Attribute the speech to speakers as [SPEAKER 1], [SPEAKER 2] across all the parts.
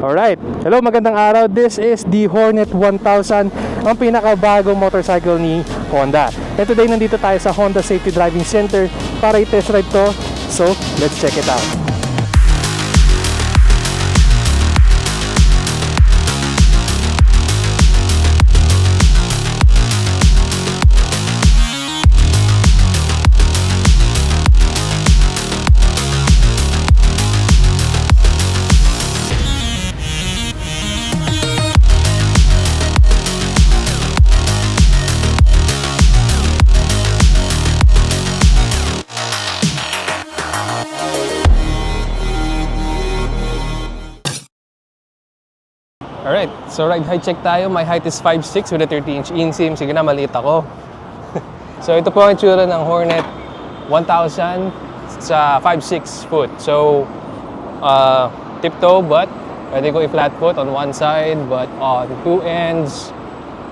[SPEAKER 1] Alright. Hello, magandang araw. This is the Hornet 1000, ang pinakabagong motorcycle ni Honda. And today, nandito tayo sa Honda Safety Driving Center para i-test ride to. So, let's check it out. So ride height check tayo. My height is 5'6 with a 30-inch inseam. Sige na, maliit ako. so ito po ang itsura ng Hornet 1000 sa 5'6 foot. So, uh, tiptoe but pwede ko i-flat foot on one side but on two ends.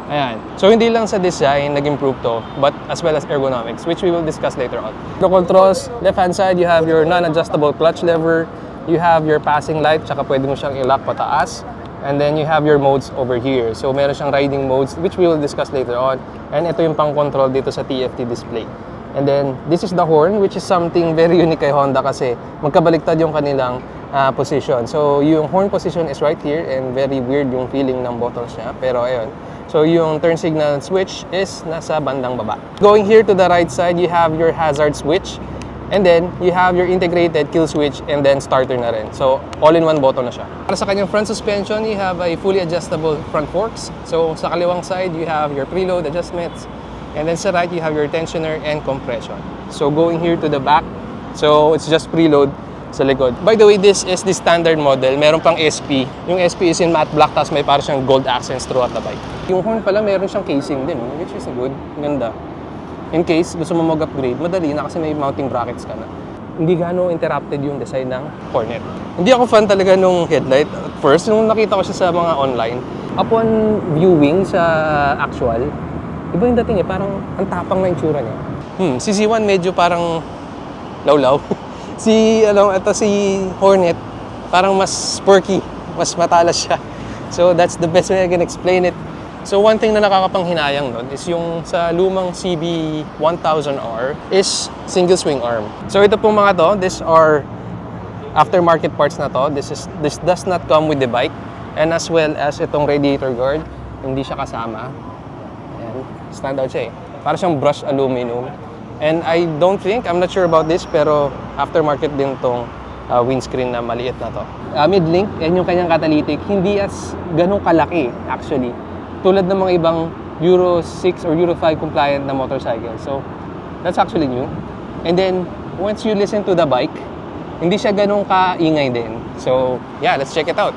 [SPEAKER 1] Ayan. So, hindi lang sa design nag-improve to, but as well as ergonomics, which we will discuss later on. The controls, left-hand side, you have your non-adjustable clutch lever, you have your passing light, tsaka pwede mo siyang i-lock pataas, and then you have your modes over here. So, meron siyang riding modes, which we will discuss later on. And ito yung pang-control dito sa TFT display. And then, this is the horn, which is something very unique kay Honda kasi magkabaliktad yung kanilang ah, position. So, yung horn position is right here and very weird yung feeling ng buttons niya. Pero ayun. So, yung turn signal switch is nasa bandang baba. Going here to the right side, you have your hazard switch. And then, you have your integrated kill switch and then starter na rin. So, all-in-one button na siya. Para sa kanyang front suspension, you have a fully adjustable front forks. So, sa kaliwang side, you have your preload adjustments. And then sa right, you have your tensioner and compression. So, going here to the back, so it's just preload sa likod. By the way, this is the standard model. Meron pang SP. Yung SP is in matte black, tapos may parang siyang gold accents throughout the bike. Yung horn pala, meron siyang casing din, which is good. Ganda. In case gusto mo mag-upgrade, madali na kasi may mounting brackets ka na. Hindi gano'ng interrupted yung design ng Hornet. Hindi ako fan talaga nung headlight. At first, nung nakita ko siya sa mga online, upon viewing sa actual, iba yung dating eh, parang ang tapang na yung tsura niya. Hmm, si C1 medyo parang lawlaw. si, ano, ito si Hornet, parang mas perky, mas matalas siya. So that's the best way I can explain it. So one thing na nakakapanghinayang nun is yung sa lumang CB 1000R is single swing arm. So ito pong mga to, these are aftermarket parts na to. This is this does not come with the bike and as well as itong radiator guard, hindi siya kasama. Ayan, stand out siya eh. Para siyang brushed aluminum. And I don't think, I'm not sure about this, pero aftermarket din tong uh, windscreen na maliit na to. Uh, mid-link, yan yung kanyang catalytic, hindi as ganong kalaki actually. Tulad ng mga ibang Euro 6 or Euro 5 compliant na motorcycle. So, that's actually new. And then, once you listen to the bike, hindi siya ganong kaingay din. So, yeah, let's check it out.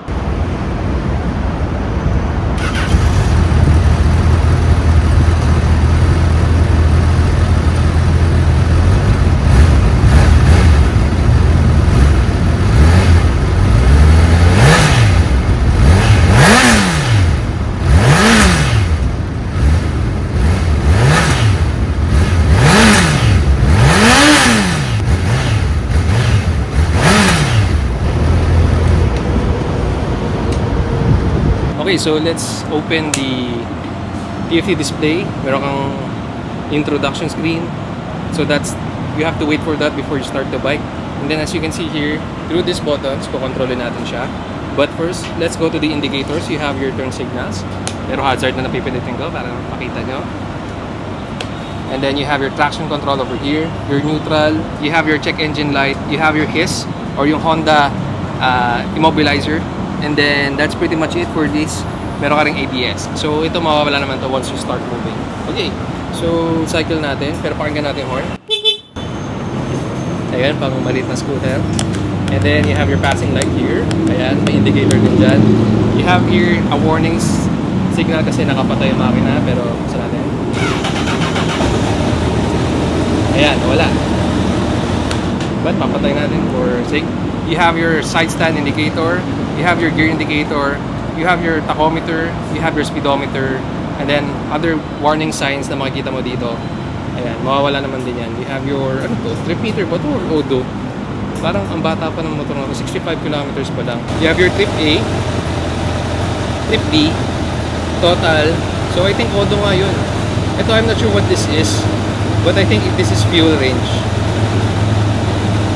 [SPEAKER 1] Okay, so let's open the TFT display. Meron kang introduction screen. So that's, you have to wait for that before you start the bike. And then as you can see here, through these buttons, kukontrolin natin siya. But first, let's go to the indicators. You have your turn signals. Pero hazard na napipindutin ko para makita nyo. And then you have your traction control over here, your neutral, you have your check engine light, you have your HISS or yung Honda uh, immobilizer. And then that's pretty much it for this. Meron ka ring ABS. So ito mawawala naman to once you start moving. Okay, so cycle natin. Pero pakinggan natin horn. Ayan, pang maliit na scooter. And then you have your passing light here. Ayan, may indicator din dyan. You have here a warning signal kasi nakapatay yung makina. Pero sa natin. Ayan, wala. But papatay natin for sake. You have your side stand indicator, you have your gear indicator, you have your tachometer, you have your speedometer, and then other warning signs na makikita mo dito. Ayan, mawawala naman din yan. You have your, ano to, trip meter ba to or odo? Parang ang bata pa ng motor na to, 65 kilometers pa lang. You have your trip A, Trip D, total. So I think Odo nga yun. Ito, I'm not sure what this is. But I think this is fuel range.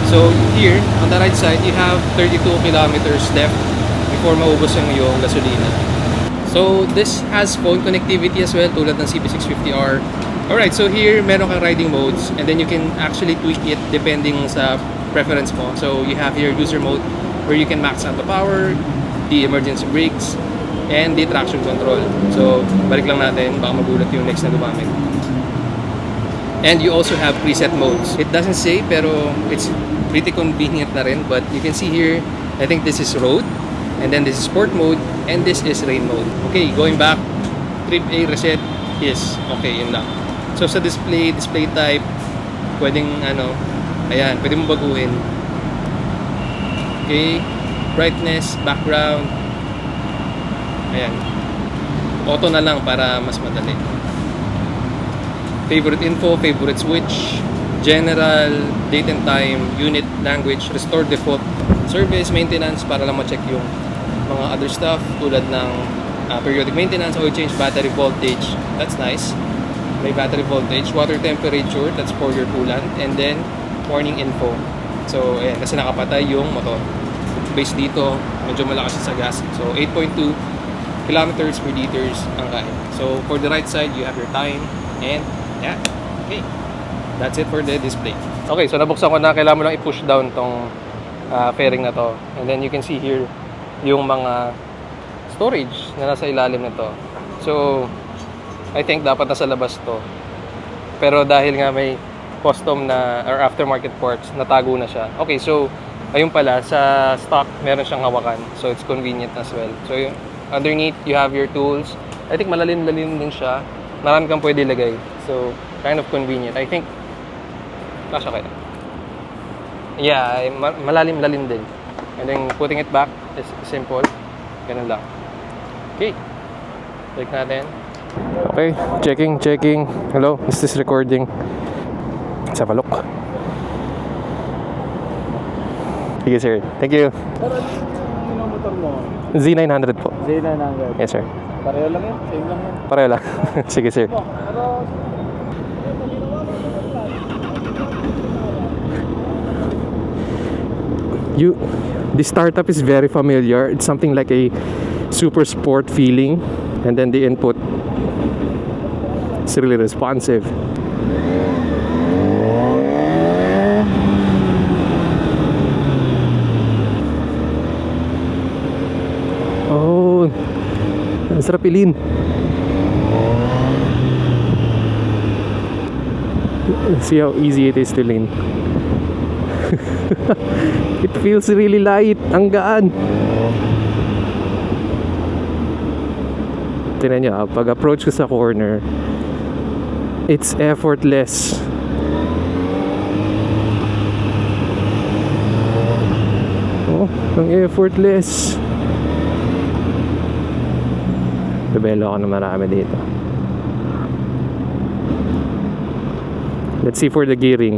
[SPEAKER 1] So here, on the right side, you have 32 kilometers left before maubos yung iyong gasolina. So this has phone connectivity as well, tulad ng CP650R. Alright, so here, meron kang riding modes and then you can actually tweak it depending sa preference mo. So you have here user mode where you can max out the power, the emergency brakes, and the traction control. So, balik lang natin, baka magulat yung next na gumamit. And you also have preset modes. It doesn't say, pero it's pretty convenient na rin. But you can see here, I think this is road, and then this is sport mode, and this is rain mode. Okay, going back, trip A reset is okay, yun lang. So sa display, display type, pwedeng ano, ayan, pwede mo baguhin. Okay, brightness, background, ayan. Auto na lang para mas madali favorite info, favorite switch, general, date and time, unit, language, restore default, service, maintenance para lang ma-check yung mga other stuff tulad ng uh, periodic maintenance, oil change, battery voltage. That's nice. May battery voltage, water temperature, that's for your coolant, and then warning info. So, ayan, kasi nakapatay yung motor. Base dito, medyo malakas sa gas. So, 8.2 kilometers per liters ang kaya. So, for the right side, you have your time and yeah. Okay. That's it for the display. Okay, so nabuksan ko na. Kailangan mo lang i-push down tong ah, fairing na to. And then you can see here yung mga storage na nasa ilalim nito. So, I think dapat nasa labas to. Pero dahil nga may custom na or aftermarket parts, natago na siya. Okay, so ayun pala sa stock meron siyang hawakan. So it's convenient as well. So yung underneath you have your tools. I think malalim-lalim din siya. Marami kang pwede ilagay. So kind of convenient. I think kasha kaya. Yeah, malalim-lalim din. And then putting it back is simple. Ganun lang. Okay. Click natin. Okay, checking, checking. Hello, is this recording? Sa balok. Sige sir, thank you.
[SPEAKER 2] Pero ano yung motor mo?
[SPEAKER 1] Z900 po.
[SPEAKER 2] Z900.
[SPEAKER 1] Yes sir.
[SPEAKER 2] Pareho lang yan? Same lang yan?
[SPEAKER 1] Pareho lang. Sige sir.
[SPEAKER 2] Pero...
[SPEAKER 1] You, the startup is very familiar. It's something like a super sport feeling. And then the input, it's really responsive. Oh, sarap ilin. See how easy it is to lean. It feels really light. Ang gaan. Tinan nyo, ah, pag approach ko sa corner, it's effortless. Oh, ang effortless. Rebelo ako na marami dito. Let's see for the gearing.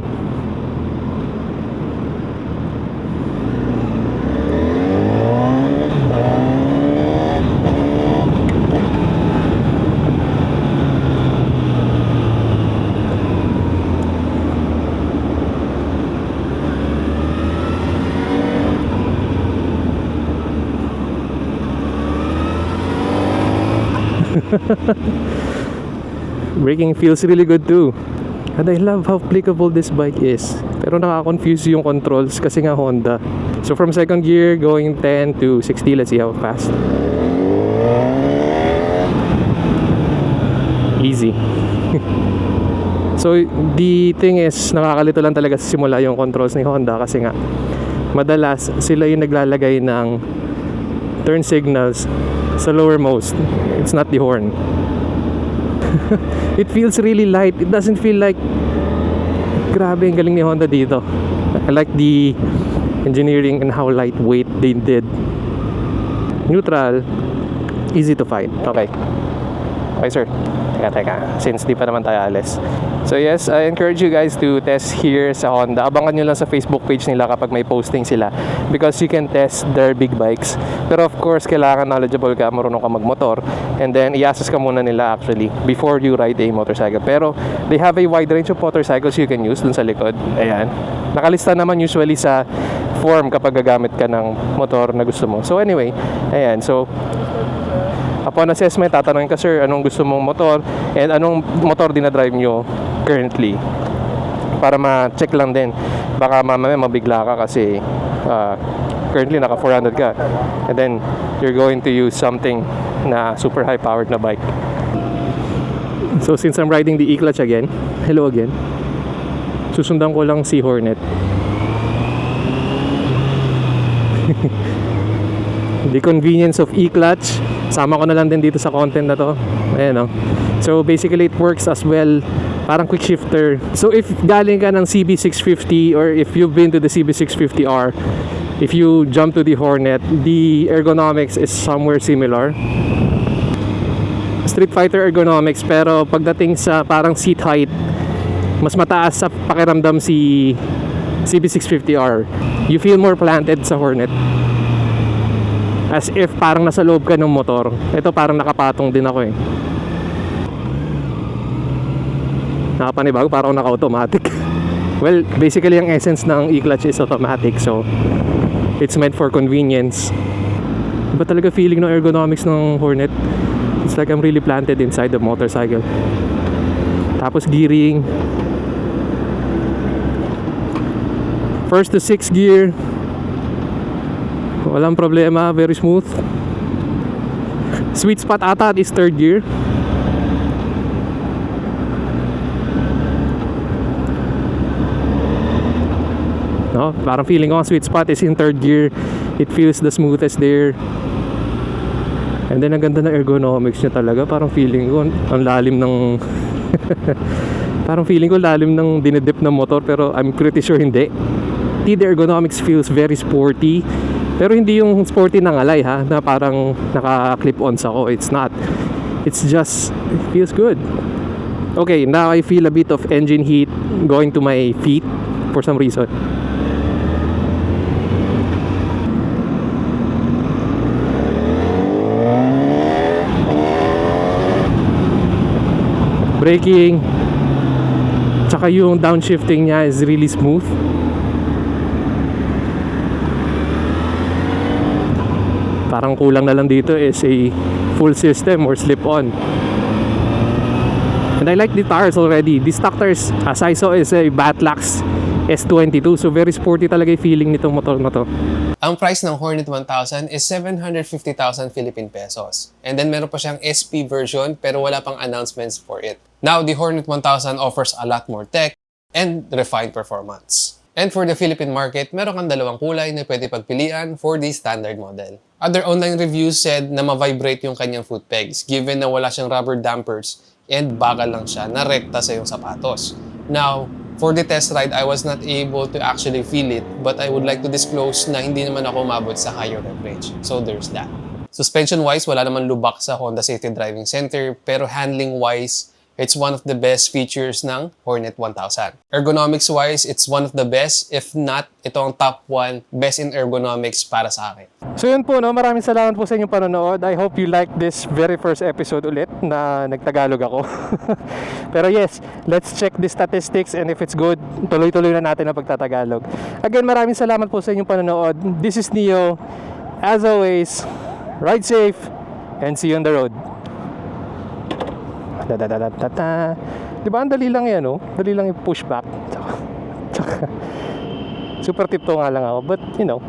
[SPEAKER 1] Braking feels really good too. And I love how applicable this bike is. Pero nakaka-confuse yung controls kasi nga Honda. So from second gear going 10 to 60, let's see how fast. Easy. so the thing is, nakakalito lang talaga sa simula yung controls ni Honda kasi nga madalas sila yung naglalagay ng turn signals sa lowermost. It's not the horn. it feels really light. It doesn't feel like grabe ang galing ni Honda dito. I like the engineering and how lightweight they did. Neutral, easy to find. Okay. Okay, sir. Teka, teka. Since di pa naman tayo alis. So yes, I encourage you guys to test here sa Honda. Abangan nyo lang sa Facebook page nila kapag may posting sila. Because you can test their big bikes. Pero of course, kailangan knowledgeable ka, marunong ka magmotor. And then, i-assess ka muna nila actually before you ride a motorcycle. Pero they have a wide range of motorcycles you can use dun sa likod. Ayan. Nakalista naman usually sa form kapag gagamit ka ng motor na gusto mo. So anyway, ayan. So, upon assessment, tatanungin ka, sir, anong gusto mong motor and anong motor dinadrive nyo currently para ma-check lang din. Baka mamaya mabigla ka kasi uh, currently naka 400 ka and then you're going to use something na super high powered na bike. So since I'm riding the E-Clutch again, hello again, susundan ko lang si Hornet. the convenience of e-clutch sama ko na lang din dito sa content na to. Ayan o so basically it works as well. Parang quick shifter. So if galing ka ng CB650 or if you've been to the CB650R if you jump to the Hornet the ergonomics is somewhere similar. Street Fighter ergonomics pero pagdating sa parang seat height mas mataas sa pakiramdam si CB650R you feel more planted sa Hornet as if parang nasa loob ka ng motor. Ito parang nakapatong din ako eh. Nakapanibago, parang naka-automatic. well, basically ang essence ng e-clutch is automatic so it's meant for convenience. Iba talaga feeling ng ergonomics ng Hornet. It's like I'm really planted inside the motorcycle. Tapos gearing. First to sixth gear, Walang problema, very smooth. Sweet spot ata is third gear. No, parang feeling ko ang sweet spot is in third gear. It feels the smoothest there. And then ang ganda ng ergonomics niya talaga. Parang feeling ko ang lalim ng Parang feeling ko lalim ng dinidip ng motor pero I'm pretty sure hindi. The ergonomics feels very sporty. Pero hindi yung sporty na ngalay ha, na parang naka-clip-ons ako. It's not. It's just, it feels good. Okay, now I feel a bit of engine heat going to my feet for some reason. Braking, tsaka yung downshifting niya is really smooth. Parang kulang na lang dito is a full system or slip-on. And I like the tires already. These stock tires, as I saw, is a Batlax S22. So very sporty talaga yung feeling nitong motor na to.
[SPEAKER 3] Ang price ng Hornet 1000 is 750,000 Philippine pesos. And then meron pa siyang SP version pero wala pang announcements for it. Now, the Hornet 1000 offers a lot more tech and refined performance. And for the Philippine market, meron kang dalawang kulay na pwede pagpilian for the standard model. Other online reviews said na ma-vibrate yung kanyang foot pegs given na wala siyang rubber dampers and bakal lang siya na rekta sa iyong sapatos. Now, for the test ride, I was not able to actually feel it but I would like to disclose na hindi naman ako umabot sa higher rep range. So there's that. Suspension-wise, wala naman lubak sa Honda Safety Driving Center pero handling-wise, it's one of the best features ng Hornet 1000. Ergonomics-wise, it's one of the best, if not, ito ang top 1 best in ergonomics para sa akin.
[SPEAKER 1] So yun po, no? maraming salamat po sa inyong panonood. I hope you like this very first episode ulit na nagtagalog ako. Pero yes, let's check the statistics and if it's good, tuloy-tuloy na natin ang pagtatagalog. Again, maraming salamat po sa inyong panonood. This is Neo. As always, ride safe and see you on the road. Da da da da da da. Di ba ang dali lang yan, no? Dali lang yung pushback. Tsaka, tsaka, super tipto nga lang ako. But, you know,